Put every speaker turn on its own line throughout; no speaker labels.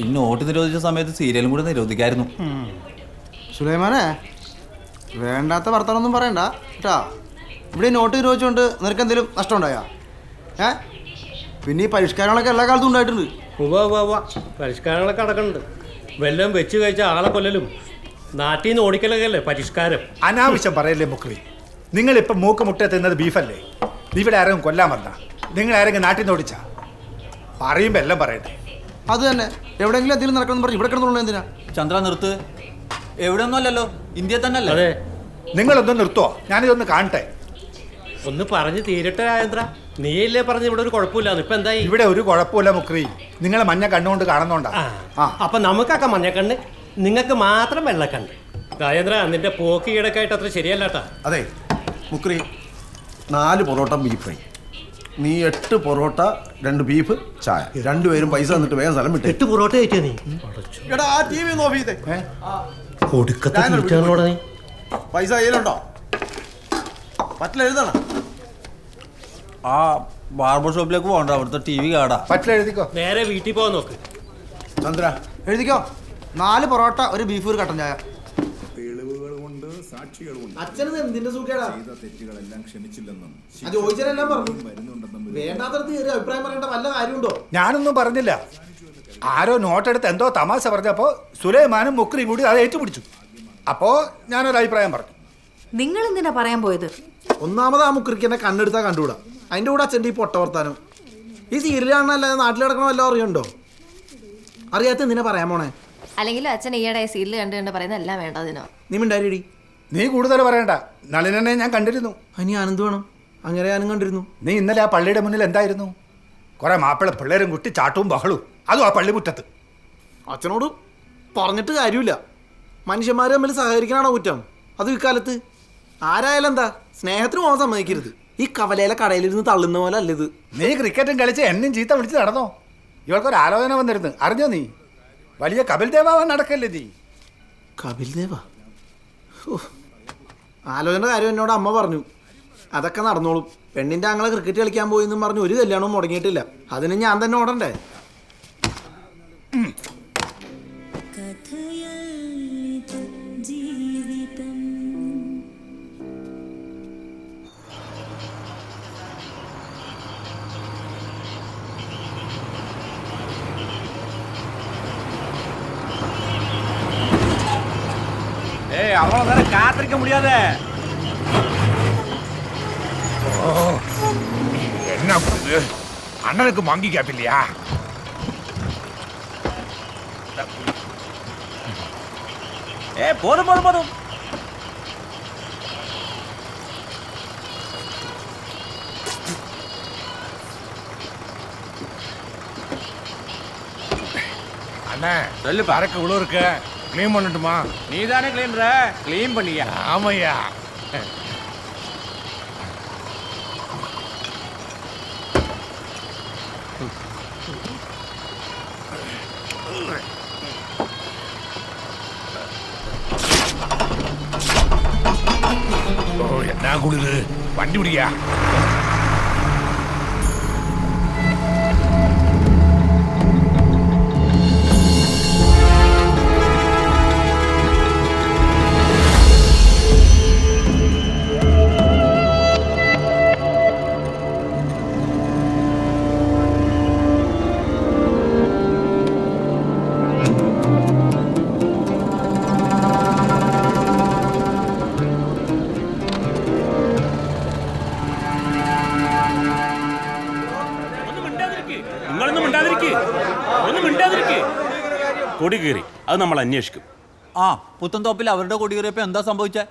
ഈ നോട്ട് നിരോധിച്ച സമയത്ത് സീരിയലും കൂടെ നിരോധിക്കായിരുന്നു.
സുലൈമാനെ വേണ്ടാത്ത വർത്തമാനമൊന്നും പറയണ്ട കേട്ടാ? ഇവിടെ നോട്ട് നിരോധിച്ചുകൊണ്ട് നിനക്ക് എന്തെങ്കിലും നഷ്ടം ഉണ്ടായാ ഏ? പിന്നെ ഈ പരിഷ്കാരങ്ങളൊക്കെ എല്ലാ കാലത്തും ഉണ്ടായിട്ടുണ്ട്.
ഉവ്വ ഉവ്വ ഉവ്വ പരിഷ്കാരങ്ങളൊക്കെ അടക്കുന്നുണ്ട് വെല്ലം വെച്ച് കഴിച്ച ആളെ കൊല്ലലും നാട്ടിൽ നിന്ന് ഓടിക്കലൊക്കെ അല്ലേ പരിഷ്കാരം?
അനാവശ്യം പറയല്ലേ മുക്കളി നിങ്ങൾ ഇപ്പം മൂക്ക് മുട്ട തിന്നത് ബീഫല്ലേ? ഇവിടെ ആരെങ്കിലും കൊല്ലാൻ വന്ന? നിങ്ങൾ ആരെങ്കിലും നാട്ടിൽ നിന്ന് ഓടിച്ചാ? പറയുമ്പോൾ എല്ലാം പറയട്ടെ
അത് തന്നെ. എവിടെയെങ്കിലും എന്തെങ്കിലും നടക്കണം പറഞ്ഞു. ഇവിടെ കിടന്നുള്ളൂ എന്തിനാ?
ചന്ദ്ര നിർത്ത്. എവിടെ ഒന്നും അല്ലല്ലോ. ഇന്ത്യ തന്നെ അല്ലേ?
അതെ.
നിങ്ങളൊന്ന് നിർത്തോ. ഞാനിതൊന്ന് കാണട്ടെ.
ഒന്ന് പറഞ്ഞു തീരട്ടെ രാജേന്ദ്ര. നീയല്ലേ പറഞ്ഞു ഇവിടെ ഒരു കുഴപ്പമില്ലാന്ന് ഇപ്പൊ എന്തായി?
ഇവിടെ ഒരു കുഴപ്പമില്ല മുക്രി. നിങ്ങളെ മഞ്ഞ കണ്ണുകൊണ്ട് കാണുന്നോണ്ടാ?
ആ.
ആ.
അപ്പൊ നമുക്കൊക്കെ മഞ്ഞക്കണ്ണ് നിങ്ങൾക്ക് മാത്രം വെള്ളക്കണ്ണ് രാജേന്ദ്ര നിന്റെ പോക്ക് ഈടക്കായിട്ട് അത്ര ശരിയല്ലാട്ടാ.
അതെ. മുക്രി നാല് പൊറോട്ട ബീഫ് ഫ്രൈ. നീ എട്ട് പൊറോട്ട രണ്ട് ബീഫ് ചായ. രണ്ടുപേരും പൈസ തന്നിട്ട് വേഗം സ്ഥലം വിട്ടേ.
എട്ട് പൊറോട്ട നീ?
എടാ ആ ടി വി ഒന്ന് ഓഫ് ചെയ്തേ.
ഒടുക്കത്തെ തീറ്റാണോടാ നീ
പൈസ കയ്യിലുണ്ടോ? പറ്റില്ല എഴുതണം.
ആ ബാർബർ ഷോപ്പിലേക്ക് പോകണ്ട അവിടുത്തെ ടി വി കാടാ.
പറ്റില്ല എഴുതിക്കോ.
നേരെ വീട്ടിൽ പോകാൻ നോക്ക്.
ചന്ദ്ര
എഴുതിക്കോ. നാല് പൊറോട്ട ഒരു ബീഫ് ഒരു കട്ടൻ ചായ. അച്ഛനത് എന്തിന്റെ സുഖേടാ
ചെയ്ത തെറ്റുകളെല്ലാം ക്ഷമിച്ചില്ലെന്നും
അത് ചോദിച്ചാലെല്ലാം പറഞ്ഞു.
വരുന്നുണ്ടെന്നും
വേണ്ടാത്തടത്ത് കയറി അഭിപ്രായം പറയേണ്ട വല്ല കാര്യമുണ്ടോ?
ഞാനൊന്നും പറഞ്ഞില്ല. ആരോ നോട്ടെടുത്ത് എന്തോ തമാശ പറഞ്ഞപ്പോ സുലൈമാനും മുക്രിയും കൂടി അത് ഏറ്റുപിടിച്ചു. അപ്പോ ഞാനൊരു അഭിപ്രായം പറഞ്ഞു.
നിങ്ങൾ എന്തിനാ പറയാൻ പോയത്?
ഒന്നാമത് ആ മുക്രിക്ക് എന്നെ കണ്ണെടുത്താൽ കണ്ടുകൂടാ. അതിന്റെ കൂടെ അച്ഛന്റെ ഈ പൊട്ട വർത്താനം ഈ സീരിയൽ കാണാനല്ലാതെ നാട്ടിൽ കിടക്കണ വല്ലതും അറിയണ്ടോ അറിയാത്ത എന്തിനാ പറയാൻ പോണേ?
അല്ലെങ്കിൽ അച്ഛൻ ഈയിടെ സീരിയൽ കണ്ട് കണ്ട് പറയുന്ന എല്ലാം വേണ്ടതിനോ
നീ മിണ്ടാരിടി
നീ കൂടുതൽ പറയണ്ട. നളിനെ ഞാൻ കണ്ടിരുന്നു.
അനി ആനന്ദ് വേണം. അങ്ങനെ ഞാനും കണ്ടിരുന്നു.
നീ ഇന്നലെ ആ പള്ളിയുടെ മുന്നിൽ എന്തായിരുന്നു? കുറെ മാപ്പിള പിള്ളേരും കുട്ടി ചാട്ടവും ബഹളും അതും ആ പള്ളിമുറ്റത്ത്.
അച്ഛനോട് പറഞ്ഞിട്ട് കാര്യമില്ല. മനുഷ്യന്മാർ തമ്മിൽ സഹകരിക്കണാണോ കുറ്റം? അത് ഇക്കാലത്ത്. ആരായാലും എന്താ? സ്നേഹത്തിന് പോകാൻ സമ്മതിക്കരുത്. ഈ കവലയിലെ കടയിലിരുന്ന് തള്ളുന്ന പോലെ അല്ലത്
നീ ക്രിക്കറ്റും കളിച്ച് എന്നും ചീത്ത വിളിച്ച് നടന്നോ? ഇവൾക്കൊരു ആലോചന വന്നിരുന്നു. അറിഞ്ഞോ നീ? വലിയ കപിൽ ദേവാവാൻ നടക്കല്ലേ നീ?
കപിൽ ദേവ? ആലോചന കാര്യം എന്നോട് അമ്മ പറഞ്ഞു. അതൊക്കെ നടന്നോളും. പെണ്ണിന്റെ അങ്ങളെ ക്രിക്കറ്റ് കളിക്കാൻ പോയി എന്നും പറഞ്ഞു ഒരു കല്യാണവും മുടങ്ങിയിട്ടില്ല. അതിന് ഞാൻ തന്നെ ഓടണ്ടേ?
போகுது.
அண்ணனுக்கு மங்கி கேப் இல்லையா?
ஏ போதும் போதும் போதும்.
அண்ணா
சொல்லு
பறக்க உழவு இருக்க. க்ளீன் பண்ணட்டுமா?
நீ தானே க்ளீன்ற க்ளீன் பண்ணியா?
ஆமையா ഓ
എന്നാ കൂടുതൽ വണ്ടി പിടിക്കുക കൊടി കീറി. അത് നമ്മൾ അന്വേഷിക്കും.
ആ പുത്തൻതോപ്പിൽ അവരുടെ കൊടി കീറിയപ്പോ എന്താ സംഭവിച്ചത്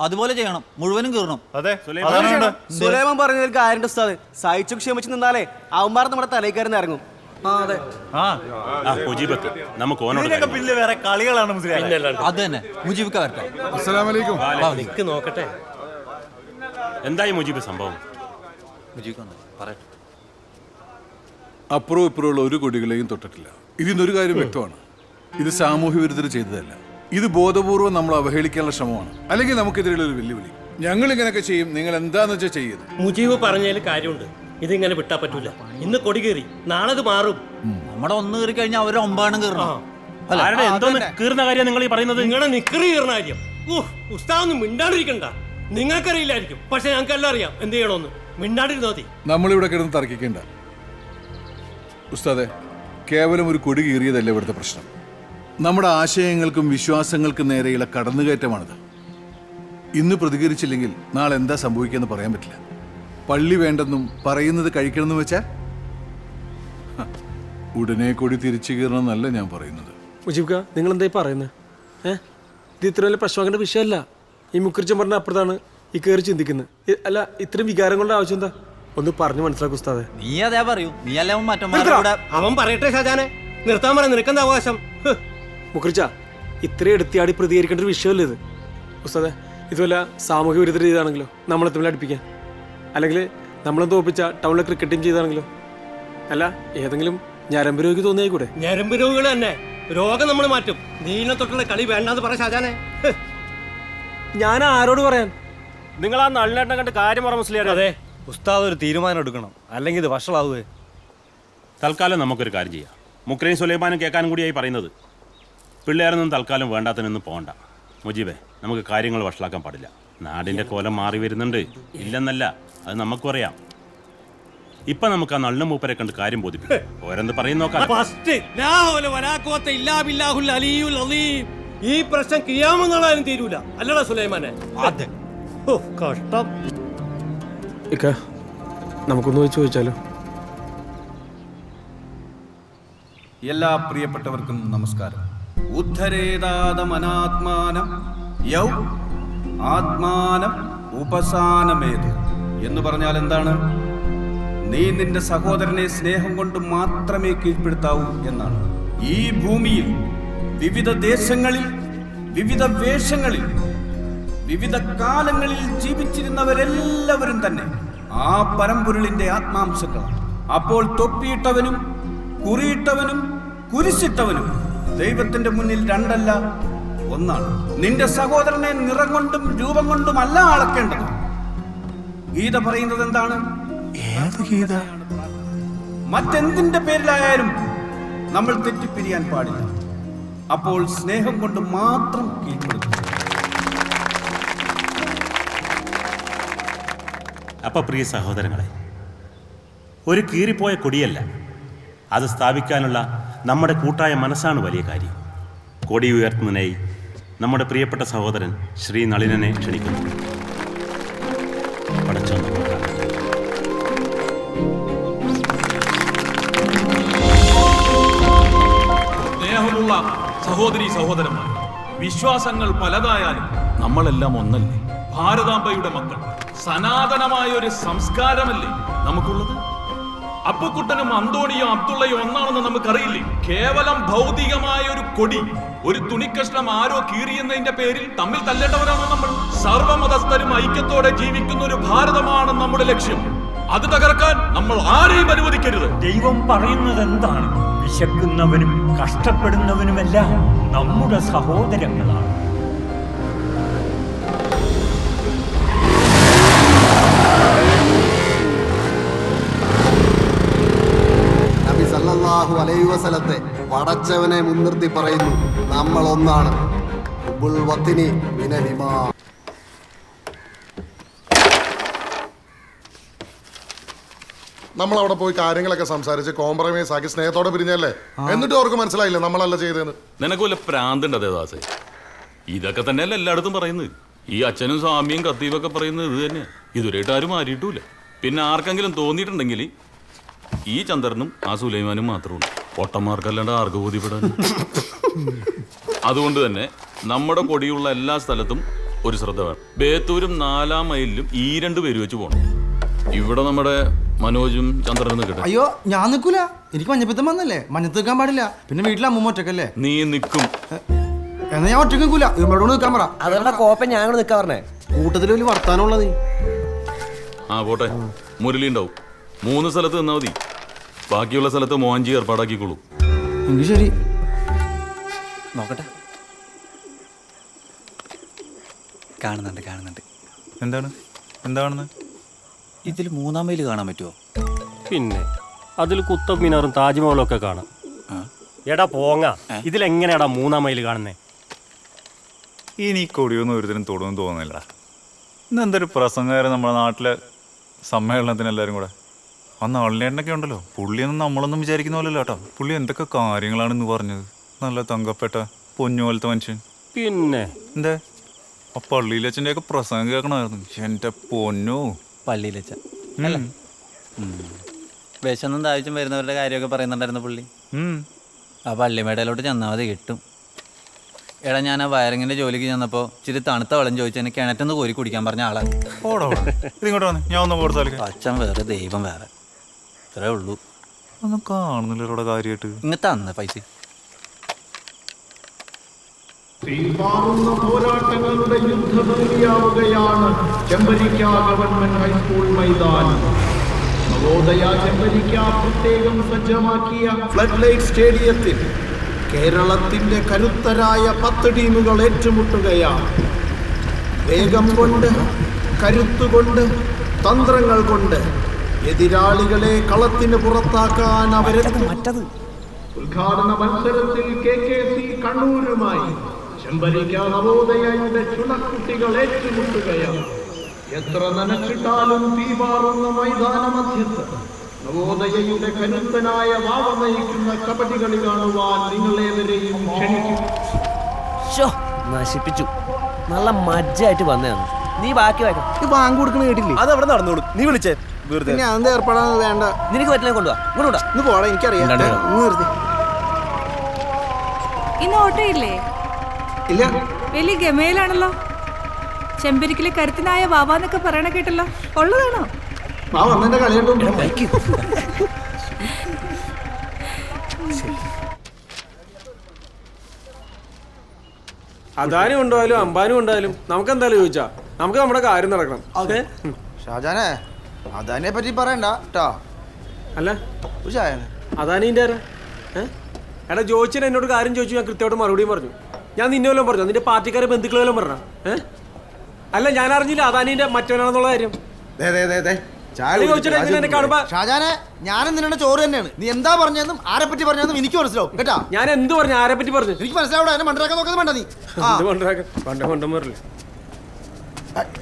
അതുപോലെ ചെയ്യണം. മുഴുവനും കീറണം.
അതെ.
സുലൈമാൻ പറഞ്ഞതിൽ കാര്യണ്ട് ഉസ്താദ്. സഹിച്ചു ക്ഷമിച്ചു നിന്നാലേ അവന്മാർ നമ്മുടെ തലയിക്കാരൻ ഇറങ്ങും.
കാര്യം പറയാം.
വേറെ കളികളാണ് അത് തന്നെ. മുജീബിക്ക വരട്ടെ.
നിക്ക് നോക്കട്ടെ.
എന്തായി മുജീബ് സംഭവം?
അപ്പുറവും ഇപ്പുറമുള്ള ഒരു കൊടികളെയും തൊട്ടിട്ടില്ല. ഇതിന്നൊരു കാര്യം വ്യക്തമാണ്. ഇത് സാമൂഹ്യ വിരുദ്ധർ ചെയ്തതല്ല. ഇത് ബോധപൂർവം നമ്മൾ അവഹേളിക്കാനുള്ള ശ്രമമാണ്. അല്ലെങ്കിൽ നമുക്കെതിരെയുള്ള ഒരു വെല്ലുവിളി. ഞങ്ങൾ ഇങ്ങനെയൊക്കെ ചെയ്യും. നിങ്ങൾ എന്താന്ന് വെച്ചാൽ ചെയ്യുന്നത്
മുജീബ് പറഞ്ഞതിൽ കാര്യമുണ്ട്. ഇതിങ്ങനെ വിട്ടാ പറ്റൂല. ഇന്ന് കൊടി കയറി നാളെ അത് മാറും
നമ്മുടെ ഒന്ന് കയറി കഴിഞ്ഞാൽ അവർ ഒമ്പാണ് കയറണം.
കീറുന്ന കാര്യം നിങ്ങൾ ഈ പറയുന്നത്?
നിങ്ങളുടെ നിക്കറി കീറുന്ന കാര്യം. ഉസ്താദൊന്നും മിണ്ടാണ്ടിരിക്കണ്ട. നിങ്ങൾക്കറിയില്ലായിരിക്കും. പക്ഷെ ഞങ്ങൾക്ക് എല്ലാം അറിയാം. എന്ത് ചെയ്യണമെന്ന്. മിണ്ടാണ്ടിരുന്നാ മതി.
നമ്മളിവിടെ കിടന്ന് തർക്കിക്കേണ്ട. ഉസ്താദെ കേവലം ഒരു കൊടി കീറിയതല്ല ഇവിടുത്തെ പ്രശ്നം? നമ്മുടെ ആശയങ്ങൾക്കും വിശ്വാസങ്ങൾക്കും നേരെയുള്ള കടന്നുകയറ്റമാണിത്. ഇന്ന് പ്രതികരിച്ചില്ലെങ്കിൽ നാളെ എന്താ സംഭവിക്കുമെന്ന് പറയാൻ പറ്റില്ല. പള്ളി വേണ്ടെന്നും പറയുന്നത് കഴിക്കണമെന്ന് വെച്ചാൽ ഉടനെ കൊടി തിരിച്ചു കയറണമെന്നല്ല ഞാൻ പറയുന്നത്.
മുജീബ്ക നിങ്ങൾ എന്തായി പറയുന്നത് ഏ? ഇത് ഇത്ര വലിയ പ്രശ്നമാക്കേണ്ട വിഷയമല്ല. ഈ മുക്കുറിച്ചം പറഞ്ഞ അപ്പുറത്താണ് ഈ കയറി ചിന്തിക്കുന്നത്. അല്ല ഇത്രയും വികാരങ്ങളുടെ ആവശ്യം എന്താ? ഒന്ന് പറഞ്ഞു മനസ്സിലാക്കും ഉസ്താദെ.
നീ അതേ പറയൂ. നീ അല്ലേ അവൻ കൂടെ
അവൻ പറയട്ടെ ഷാജാനെ. നിർത്താൻ പറയാൻ നിനക്കെന്താ അവകാശം? മുഖർച്ച ഇത്രയും എടുത്തിയാടി പ്രതികരിക്കേണ്ട ഒരു വിഷയമല്ല ഇത്? ഉസ്താദെ ഇതുപോലെ സാമൂഹ്യ വിരുദ്ധ ചെയ്താണെങ്കിലോ നമ്മളെ തമ്മിൽ അടുപ്പിക്കാൻ? അല്ലെങ്കിൽ നമ്മളെ തോപ്പിച്ച ടൗണിലെ ക്രിക്കറ്റ് ടീം ചെയ്താണെങ്കിലോ? അല്ല ഏതെങ്കിലും ഞരമ്പ് രോഗി തോന്നിയായിക്കൂടെ? ഞരമ്പ് രോഗികൾ തന്നെ. രോഗം നമ്മൾ മാറ്റും. നീല തൊട്ടുള്ള കളി വേണ്ടെന്ന് പറ ഷാജാനെ. ഞാൻ ആരോട് പറയാൻ?
നിങ്ങൾ ആ നളിനേട്ടനെ കണ്ട് കാര്യം പറ മുസ്ലിയാരെ.
അതെ
ഉസ്താദ് ഒരു തീരുമാനം എടുക്കണം. അല്ലെങ്കിൽ ഇത് വഷളാവുകയെ
തൽക്കാലം നമുക്കൊരു കാര്യം ചെയ്യാം. മുക്രൈൻ സുലൈമാനും കേൾക്കാനും കൂടിയായി പറയുന്നത്. പിള്ളേരൊന്നും തൽക്കാലം വേണ്ടാത്തതിനൊന്നും പോകണ്ട മുജീബേ നമുക്ക് കാര്യങ്ങൾ വഷളാക്കാൻ പാടില്ല. നാടിന്റെ കോലം മാറി വരുന്നുണ്ട്. ഇല്ലെന്നല്ല അത് നമുക്കും അറിയാം. ഇപ്പൊ നമുക്ക് ആ നള്ളും മൂപ്പരെ കണ്ട് കാര്യം ബോധിപ്പിക്കും. ഓരോന്ന് പറയും നോക്കാം.
ഈ പ്രശ്നം കിയാമെന്നുള്ളതിനും തീരൂല. അല്ലടാ സുലൈമാനെ. അതെ. കഷ്ടം. ഇക്ക നമുക്കൊന്ന് ചോദിച്ചാലോ?
എല്ലാ പ്രിയപ്പെട്ടവർക്കും നമസ്കാരം. ഉദ്ധരേതാതമനാത്മാനം യൗ ആത്മാനം ഉപസാനമേത് എന്ന് പറഞ്ഞാൽ എന്താണ്? നീ നിന്റെ സഹോദരനെ സ്നേഹം കൊണ്ട് മാത്രമേ കീഴ്പ്പെടുത്താവൂ എന്നാണ്. ഈ ഭൂമിയിൽ വിവിധ ദേശങ്ങളിൽ വിവിധ വേഷങ്ങളിൽ വിവിധ കാലങ്ങളിൽ ജീവിച്ചിരുന്നവരെല്ലാവരും തന്നെ ആ പരമ്പൊരുളിന്റെ ആത്മാംശങ്ങളാണ്. അപ്പോൾ തൊപ്പിയിട്ടവനും കുറിയിട്ടവനും കുരിശിട്ടവനും ദൈവത്തിന്റെ മുന്നിൽ രണ്ടല്ല ഒന്നാണ്. നിന്റെ സഹോദരനെ നിറം കൊണ്ടും രൂപം കൊണ്ടും അല്ല അളക്കേണ്ടത്. ഗീത പറയുന്നത് എന്താണ്? മറ്റെന്തിന്റെ പേരിലായാലും നമ്മൾ തെറ്റിപ്പിരിയാൻ പാടില്ല. അപ്പോൾ സ്നേഹം കൊണ്ട് മാത്രം കീഴ്പ്പെടുത്തും
അപ്പൊ പ്രിയ സഹോദരങ്ങളെ ഒരു കീറിപ്പോയ കൊടിയല്ല. അത് സ്ഥാപിക്കാനുള്ള നമ്മുടെ കൂട്ടായ മനസ്സാണ് വലിയ കാര്യം. കൊടി ഉയർത്തുന്നതിനായി നമ്മുടെ പ്രിയപ്പെട്ട സഹോദരൻ ശ്രീ നളിനനെ ക്ഷണിക്കുന്നു.
സ്നേഹമുള്ള സഹോദരി സഹോദരന്മാർ വിശ്വാസങ്ങൾ പലതായാലും നമ്മളെല്ലാം ഒന്നല്ലേ? ഭാരതാംബയുടെ മക്കൾ. സനാതനമായ ഒരു സംസ്കാരമല്ലേ നമുക്കുള്ളത്? അപ്പുക്കുട്ടനും അന്തോണിയോ അബ്ദുള്ളയും ഒന്നാണെന്ന് നമുക്കറിയില്ലേ? കേവലം ഭൗതികമായ ഒരു കൊടി. ഒരു തുണിക്കഷ്ണം ആരോ കീറിയെന്നതിന്റെ പേരിൽ തമ്മിൽ തല്ലേണ്ടവരാണോ നമ്മൾ സർവമതസ്ഥരും ഐക്യത്തോടെ ജീവിക്കുന്ന ഒരു ഭാരതമാണ് നമ്മുടെ ലക്ഷ്യം. അത് തകർക്കാൻ നമ്മൾ ആരെയും അനുവദിക്കരുത്.
ദൈവം പറയുന്നത് എന്താണ്? വിശക്കുന്നവനും കഷ്ടപ്പെടുന്നവനുമെല്ലാം നമ്മുടെ സഹോദരങ്ങളാണ്.
സല്ലല്ലാഹു അലൈഹി വസല്ലത്തെ പടച്ചവനെ മുൻനിർത്തി പറയുന്നു നമ്മൾ ഒന്നാണ്
നമ്മൾ അവിടെ പോയി കാര്യങ്ങളൊക്കെ സംസാരിച്ച് കോംപ്രമൈസ് ആക്കി സ്നേഹത്തോടെ പിരിഞ്ഞല്ലേ? എന്നിട്ട് അവർക്ക് മനസ്സിലായില്ല നമ്മളല്ല ചെയ്തതെന്ന്
നിനക്ക് വല്ല പ്രാന്തുണ്ട് ദാസേ? ഇതൊക്കെ തന്നെയല്ല എല്ലായിടത്തും പറയുന്നത്. ഈ അച്ഛനും സ്വാമിയും കത്തീവൊക്കെ പറയുന്നത് ഇത് തന്നെ ഇതുവരെയായിട്ട് ആരും മാറിയിട്ടില്ല പിന്നെ ആർക്കെങ്കിലും തോന്നിയിട്ടുണ്ടെങ്കിൽ ഈ ചന്ദ്രനും ആ സുലൈമാനും മാത്രമുണ്ട് പൊട്ടന്മാർക്കല്ലാണ്ട് ആർക്ക് ബോധ്യപ്പെടാൻ? അതുകൊണ്ട് തന്നെ നമ്മുടെ കൊടിയുള്ള എല്ലാ സ്ഥലത്തും ഒരു ശ്രദ്ധ വേണം. ബേത്തൂരും നാലാം മൈലിലും ഈ രണ്ട് പേര് വെച്ച് പോകണം ഇവിടെ നമ്മുടെ മനോജും ചന്ദ്രനും നിൽക്കട്ടെ.
അയ്യോ ഞാൻ നിൽക്കൂല. എനിക്ക് മഞ്ഞപ്പിത്തം വന്നല്ലേ? മഞ്ഞത്ത് നിൽക്കാൻ പാടില്ല. പിന്നെ വീട്ടിൽ അമ്മ ഒറ്റക്കല്ലേ?
നീ നിൽക്കും.
എന്നാ ഞാൻ ഒറ്റയ്ക്ക് നിൽക്കൂല. ഇവിടെ നിൽക്കാൻ പറ.
അതുകൊണ്ട് കോപ്പ ഞാൻ നിൽക്കാൻ പറഞ്ഞേ.
കൂട്ടത്തിൽ വലിയ വർത്താനമുള്ളത്
ആ പോട്ടെ. മുരളി ഉണ്ടാവും. മൂന്ന് സ്ഥലത്ത് നിന്നാ മതി. ബാക്കിയുള്ള സ്ഥലത്ത് മോഹൻജി ഏർപ്പാടാക്കിക്കോളൂ.
എങ്കിൽ ശരി.
നോക്കട്ടെ. കാണുന്നുണ്ട് കാണുന്നുണ്ട്. എന്താണ്? എന്താണെന്ന്? ഇതിൽ മൂന്നാം മൈൽ കാണാൻ പറ്റുമോ
പിന്നെ അതിൽ കുത്തബ് മിനാറും താജ്മഹലും ഒക്കെ കാണാം.
എടാ പോങ്ങ. ഇതിലെങ്ങനെയാടാ മൂന്നാം മൈൽ കാണുന്നേ?
ഇനി കൊടിയൊന്നും ഒരുതരം തൊടുമെന്ന് തോന്നുന്നില്ല ഇന്ന് എന്തൊരു പ്രസംഗമായിരുന്നു നമ്മുടെ നാട്ടിലെ സമ്മേളനത്തിന് എല്ലാവരും കൂടെ? ആ നള്ളിയേട്ടനൊക്കെ ഉണ്ടല്ലോ. പുള്ളിയൊന്നും നമ്മളൊന്നും വിചാരിക്കുന്ന പോലല്ലോ കേട്ടോ. പുള്ളി എന്തൊക്കെ കാര്യങ്ങളാണ് ഇന്ന് പറഞ്ഞത്? നല്ല തങ്കപ്പെട്ട പൊന്നു പോലത്തെ മനുഷ്യൻ.
പിന്നെ?
എന്താ? ആ പള്ളിയിലച്ഛന്റെ ഒക്കെ പ്രസംഗം കേൾക്കണമായിരുന്നു. എന്റെ പൊന്നു.
പള്ളിയിലച്ച വിശന്നും താഴ്ചയും വരുന്നവരുടെ കാര്യമൊക്കെ പറയുന്നുണ്ടായിരുന്നു പുള്ളി. ആ പള്ളിമേടയിലോട്ട് ചെന്നാൽ മതി കിട്ടും. എടാ ഞാൻ ആ വയറിങ്ങിന്റെ ജോലിക്ക് ചെന്നപ്പോൾ ഇച്ചിരി തണുത്ത വെള്ളം ചോദിച്ചതിന് കിണറ്റെന്ന് കോരി കുടിക്കാൻ പറഞ്ഞ
ആളാണ് വന്ന്. ഞാൻ ഒന്ന് കൊടുത്താലേ
അച്ഛൻ വേറെ ദൈവം വേറെ. ഇത്രേ ഉള്ളൂ.
ഒന്നും കാണുന്നില്ല ഇവിടെ കാര്യമായിട്ട്
ഇങ്ങനത്തെ തന്ന പൈസ.
തീർപ്പാറുന്ന പോരാട്ടങ്ങളുടെ യുദ്ധഭൂമിയാവുകയാണ് ചെമ്പരിക്ക ഗവൺമെന്റ് ഹൈസ്കൂൾ മൈതാനം നവോദയ ചെമ്പരിക്ക പ്രത്യേകം സജ്ജമാക്കിയ ഫ്ലഡ് ലൈറ്റ് സ്റ്റേഡിയത്തിൽ കേരളത്തിന്റെ കരുത്തരായ പത്ത് ടീമുകൾ ഏറ്റുമുട്ടുകയാണ്. വേഗം കൊണ്ട് കരുത്തുകൊണ്ട് തന്ത്രങ്ങൾ കൊണ്ട് എതിരാളികളെ കളത്തിന് പുറത്താക്കാൻ അവരെത്തും ഉദ്ഘാടന മത്സരത്തിൽ കെ കെ സി കണ്ണൂരുമായി ചെമ്പരിക്ക നവോദയയുടെ ചുണക്കുട്ടികൾ ഏറ്റുമുട്ടുകയാണ്. എത്ര നനച്ചിട്ടാലും തീപാറുന്ന മൈതാന മധ്യത്ത് നവോദയയുടെ കരുത്തനായ വാവ നയിക്കുന്ന കബഡി കളി കാണുവാൻ നിങ്ങളേവരെയും
നശിപ്പിച്ചു. നല്ല മജ്ജായിട്ട് വന്നതാണ്. നീ ബാക്കി
വാങ്ങി കൊടുക്കണ കേട്ടില്ലേ?
അത് അവിടെ നടന്നോളൂ. നീ വിളിച്ചേ. വെറുതെ.
പിന്നെ അതെന്താ ഏർപ്പെടാൻ വേണ്ട.
നിനക്ക് പറ്റില്ല കൊണ്ടുവാ. കൊണ്ടുവാ.
ഇന്ന് പോടാ എനിക്കറിയാം. നിർത്തി.
ഇന്ന് ഓട്ടോ ഇല്ലേ.
ഇല്ല
വലിയ ഗമയിലാണല്ലോ. ചെമ്പരിക്കിലെ കരുത്തിനായ വാവാന്നൊക്കെ പറയണ കേട്ടല്ലോ. ഉള്ളതാണോ?
അദാനും ഉണ്ടായാലും അംബാനും ഉണ്ടായാലും നമുക്ക് എന്തായാലും ചോദിച്ചാ? നമുക്ക് നമ്മുടെ കാര്യം നടക്കണം?
ഷാജാനെ അതതിനെ പറ്റി പറയണ്ട കേട്ടോ
അല്ല. അദാനിന്റെ ആരാ? എടാ ജോയിച്ചൻ എന്നോട് കാര്യം ചോദിച്ചു ഞാൻ കൃത്യമായിട്ട് മറുപടിയും പറഞ്ഞു. ഞാൻ നിന്നെ വല്ലതും പറഞ്ഞു നിന്റെ പാർട്ടിക്കാരെ ബന്ധുക്കളെ വല്ലതും പറഞ്ഞ ഏഹ് അല്ല ഞാൻ അറിഞ്ഞില്ല അദാനിന്റെ മറ്റവനാണെന്നുള്ള കാര്യം.
ഷാജാനെ ഞാനും നിന്നെ ചോറ് തന്നെയാണ്. നീ എന്താ പറഞ്ഞതെന്നും ആരെ പറ്റി പറഞ്ഞതെന്നും എനിക്ക് മനസ്സിലാവും കേട്ടാ?
ഞാൻ എന്ത് പറഞ്ഞു ആരെ പറ്റി പറഞ്ഞു?
എനിക്ക് മനസ്സിലാവൂടാ എന്നെ മണ്ടരാക്കാൻ നോക്കുന്നത് വേണ്ട നീ.
കൊണ്ടുവരാൻ? പണ്ട് കൊണ്ടും വരില്ല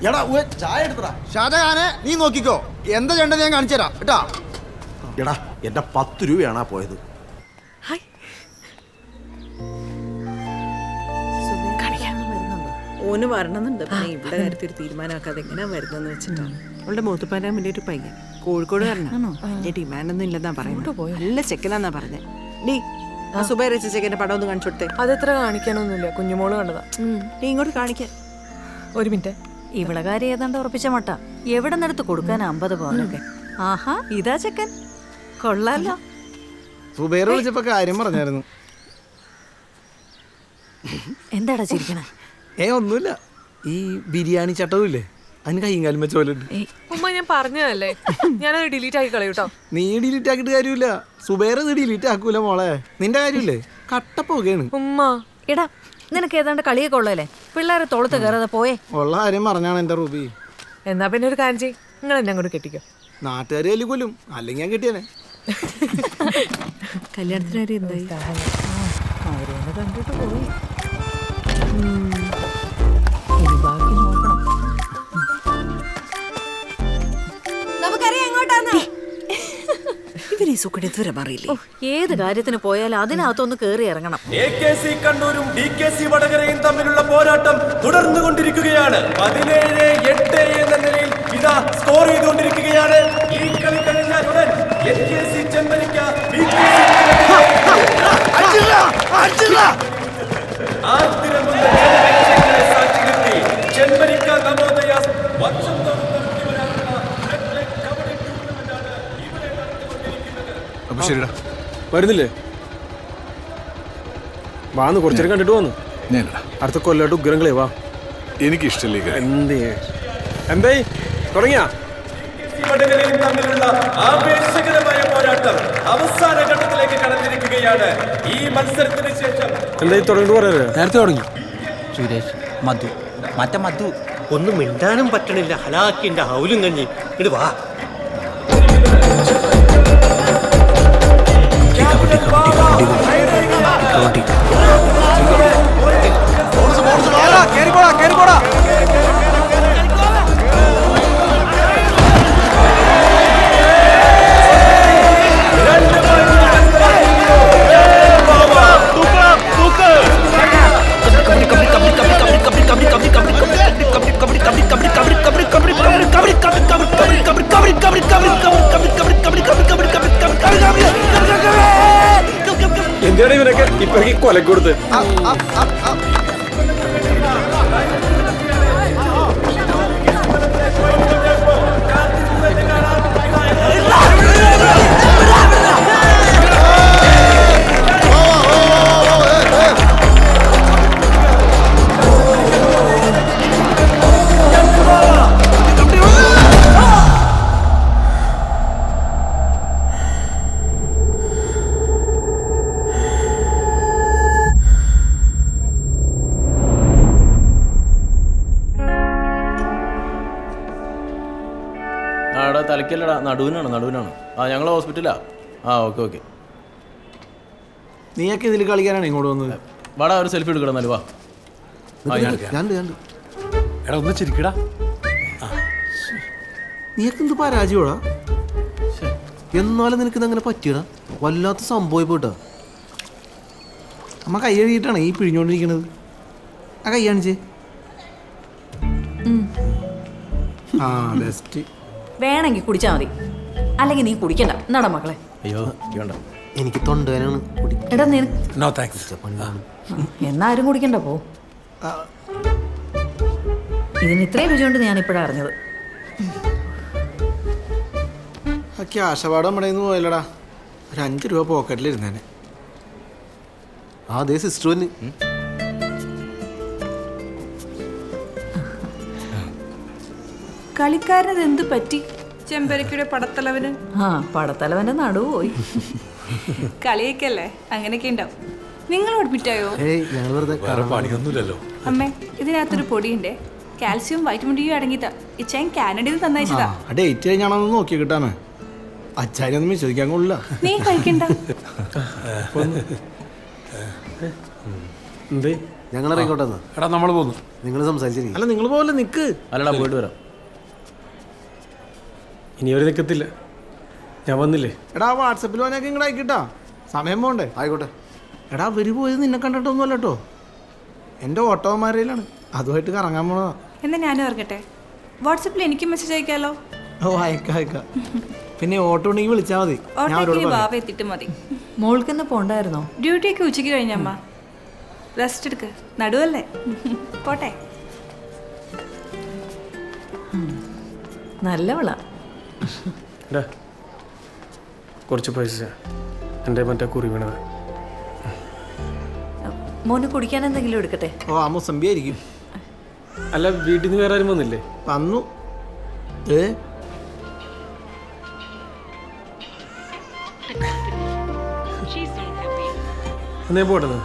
എടാ ചായ എടുത്തടാ. ഷാജഹാനെ നീ നോക്കിക്കോ. എന്താ ചെയ്യേണ്ടത് ഞാൻ കാണിച്ചു തരാം. കേട്ടാ? എടാ എന്റെ പത്ത് രൂപയാണ് പോയത്.
ഓന് വരണമെന്നുണ്ട്. പിന്നെ ഇവിടെ കാര്യത്തിൽ ഒരു തീരുമാനമാക്കാതെ എങ്ങനെയാ വരുന്നതെന്ന് വെച്ചിട്ടാണ് അവളുടെ മൂത്തുപ്പാരാൻ മുന്നേ ഒരു പയ്യൻ. കോഴിക്കോട് കാരണോ എന്റെ ഡിമാൻഡ് ഒന്നും ഇല്ലെന്നാ പറയുന്നത്. നല്ല ചെക്കനാന്നാ പറഞ്ഞേ. നീ ആ സുബൈ രചിച്ച ചെക്കന്റെ പടം ഒന്ന് കാണിച്ചു കൊടുത്തേ.
അതെത്ര കാണിക്കാനൊന്നുമില്ല. കുഞ്ഞുമോൾ കണ്ടതാ.
നീ ഇങ്ങോട്ട് കാണിക്കാൻ
ഒരു മിനിറ്റ്.
ഇവളെ കാര്യം ഏതാണ്ട് ഉറപ്പിച്ച മട്ട. എവിടെ നിന്നെടുത്ത് കൊടുക്കാൻ അമ്പത് പവനൊക്കെ? ആഹാ ഇതാ ചെക്കൻ. കൊള്ളാലോ.
സുബൈർ വിളിച്ചപ്പോ കാര്യം പറഞ്ഞായിരുന്നു.
എന്താടാ ചിരിക്കണേ?
ഏ ഒന്നുമില്ല. ഈ ബിരിയാണി ചട്ടവുമില്ലേ? അതിന് കൈയും കാലും വെച്ച പോലെ
ഉമ്മ ഞാൻ പറഞ്ഞതല്ലേ? ഞാനത് ഡിലീറ്റ് ആക്കി കളയൂട്ടോ
നീ ഡിലീറ്റ് ആക്കിയിട്ട് കാര്യമില്ല. സുബൈർ ഇത് ഡിലീറ്റ് ആക്കൂല മോളെ. നിന്റെ കാര്യമില്ലേ? കട്ടപ്പോകയാണ്
ഉമ്മ.
എടാ നിനക്ക് ഏതാണ്ട് കളിയൊക്കെ ഉള്ളല്ലേ പിള്ളേരെ തൊളുത്ത് കയറാതെ പോയേ.
ഉള്ള കാര്യം പറഞ്ഞാണ് എന്റെ റൂബി.
എന്നാ പിന്നെ ഒരു കാഞ്ചി ചെയ്യ്. നിങ്ങൾ എന്നെ അങ്ങോട്ട് കെട്ടിക്കോ.
നാട്ടുകാരെ കല്ലി കൊല്ലും. അല്ലെങ്കിൽ ഞാൻ കിട്ടിയനെ.
കല്യാണത്തിന് എന്തായി? കണ്ടിട്ട് പോയി. ഇവർ ഈ സുഖം ഇതുവരെ മാറിയില്ലേ ഏത് കാര്യത്തിന് പോയാലും അതിനകത്തൊന്ന് കേറി ഇറങ്ങണം.
എ കെ സി കണ്ണൂരും ഡി കെ സി വടകരയും തമ്മിലുള്ള പോരാട്ടം തുടർന്നു തുടർന്നുകൊണ്ടിരിക്കുകയാണ് പതിനേഴ് എട്ട് എന്ന നിലയിൽ ഇതാ സ്കോർ ചെയ്തുകൊണ്ടിരിക്കുകയാണ്. ഈ കളി കഴിഞ്ഞാൽ ഉടൻ A K C Chembarikka B K C നിർത്തി ചെമ്പരിക്ക നവോദയ വർഷം
അപ്പൊ ശരിടാ
വരുന്നില്ലേ? വാന്ന് കുറച്ചേരം കണ്ടിട്ട് വന്നു
ഞാനിടാ
അടുത്ത കൊല്ലോട്ട് ഉഗ്രങ്ങളെ വാ.
എനിക്ക് ഇഷ്ടമില്ല
എന്തേ എന്തായി തുടങ്ങിയാ?
തമ്മിലുള്ള ആവേശകരമായ പോരാട്ടം അവസാന ഘട്ടത്തിലേക്ക് കടന്നിരിക്കുകയാണ് ഈ മത്സരത്തിന് ശേഷം.
എന്തായി തുടങ്ങി
നേരത്തെ തുടങ്ങി. സുരേഷ് മധു. മറ്റേ മധു.
ഒന്നും മിണ്ടാനും പറ്റണില്ല. ഹലാക്കിന്റെ ഹൗലും കഞ്ഞി. ഇട് വാ. ക്യാപ്റ്റൻ കബഡി
കബഡി എന്തിനാണ് ഇപ്പൊ
തലക്കല്ലടാ നടുവിനാണ് നടുവിനാണ്. ആ ഞങ്ങൾ ഹോസ്പിറ്റലാ. ആ ഓക്കെ ഓക്കെ.
നീയൊക്കെ ഇതിൽ കളിക്കാനാണ് ഇങ്ങോട്ട് വന്നത്.
വാടാ ഒരു സെൽഫി എടുക്കണം എന്നാലും വാ. ആ, ഞാൻ എടുക്കാം.
രണ്ട് രണ്ട്.
എടാ ഒന്ന് ചിരിക്കടാ.
നീയൊക്കെ എന്ത് പരാജയമാടാ എന്നാലും നിനക്ക് അങ്ങനെ പറ്റിയടാ. വല്ലാത്ത സംഭവം പോയിട്ടാ. അമ്മ കൈ കഴുകിയിട്ടാണ് ഈ പിഴിഞ്ഞോണ്ടിരിക്കണത്. ആ കൈ കാണിച്ചേ. ആ ബെസ്റ്റ്
വേണമെങ്കിൽ കുടിച്ചാൽ മതി. അല്ലെങ്കിൽ നീ കുടിക്കണ്ട. നട മക്കളെ.
അയ്യോ വേണ്ട
എനിക്ക് തൊണ്ടവേനാണ് കുടി.
എടാ നീ
നോ താങ്ക്സ്
എന്നാ ആരും കുടിക്കണ്ട പോ. ഇതിന് ഇത്രയും രുചിയുണ്ട് ഞാൻ ഇപ്പോഴാണ് അറിഞ്ഞത്.
ആ ക്യാഷ് അവാർഡ് നമ്മുടെ നിന്ന് പോയല്ലടാ. ഒരു അഞ്ച് രൂപ പോക്കറ്റിലിരുന്നേനെ ആ അതേ സിസ്റ്റർ
കളിക്കാരനത് എന്ത് പറ്റി? ചെമ്പരക്കിയുടെ പടത്തലവന്.
ആ പടത്തലവന്റെ നടുവോയി പോയി.
കളിയൊക്കെയല്ലേ? അങ്ങനെയൊക്കെ ഉണ്ടാവും. നിങ്ങൾ
വെറുതെ
പണിയൊന്നുമില്ലല്ലോ.
അമ്മേ ഇതിനകത്തൊരു പൊടിയുണ്ടേ. കാൽസ്യം വൈറ്റമിൻ ഡി അടങ്ങിയതാ. ഇച്ചാൻ കാനഡയിൽ നിന്ന് തന്നയച്ചതാ.
ഡേറ്റ് കഴിഞ്ഞാണെന്ന് നോക്കി കിട്ടാമേ അച്ചാരി ഒന്നും വിശ്വസിക്കാൻ കൊള്ളില്ല.
നീ കഴിക്കണ്ട.
ഞങ്ങൾ ഇറങ്ങിക്കോട്ടെ
എടാ നമ്മൾ പോകുന്നു
നിങ്ങൾ സംസാരിച്ചിരിക്കും. അല്ല നിങ്ങൾ പോലെ നിക്ക്.
അല്ലടാ പോയിട്ട് വരാം.
ഇനി അവർ നിൽക്കത്തില്ല ഞാൻ വന്നില്ലേ?
എടാ വാട്സപ്പിൽ വന്നൊക്കെ ഇങ്ങോട്ട് അയക്കിട്ടാ സമയം പോണ്ടേ? ആയിക്കോട്ടെ. എടാ വരി പോയത് നിന്നെ കണ്ടിട്ടൊന്നും അല്ല കേട്ടോ. എന്റെ ഓട്ടോമാരയിലാണ്. അതുമായിട്ട് കറങ്ങാൻ പോണതാ.
എന്നാ ഞാനും ഇറങ്ങട്ടെ. വാട്സപ്പിൽ എനിക്ക് മെസ്സേജ് അയക്കാലോ?
ഓ അയക്കാം അയക്കാം. പിന്നെ ഓട്ടോ ഉണ്ടെങ്കിൽ വിളിച്ചാൽ മതി. ഞാൻ അവരോട്
ഓട്ടോയ്ക്ക്
പറയാം.
വാവ എത്തിയിട്ട് മതി.
മോൾക്കെന്ന് പോണ്ടായിരുന്നോ?
ഡ്യൂട്ടിയൊക്കെ ഉച്ചയ്ക്ക് കഴിഞ്ഞമ്മ റെസ്റ്റ് എടുക്ക്. നടുവല്ലേ? പോട്ടെ.
നല്ലവളാ.
എടാ കുറച്ച് പൈസ. എന്റെ മറ്റേ കുറി വീണത്.
മോന് കുടിക്കാൻ എന്തെങ്കിലും എടുക്കട്ടെ?
ഓ അമ്മ സംഭിയായിരിക്കും ആയിരിക്കും.
അല്ല വീട്ടിൽ നിന്ന് വേറെ ആരും വന്നില്ലേ?
വന്നു. ഏ?
എന്നേ പോട്ടെ
ഉം.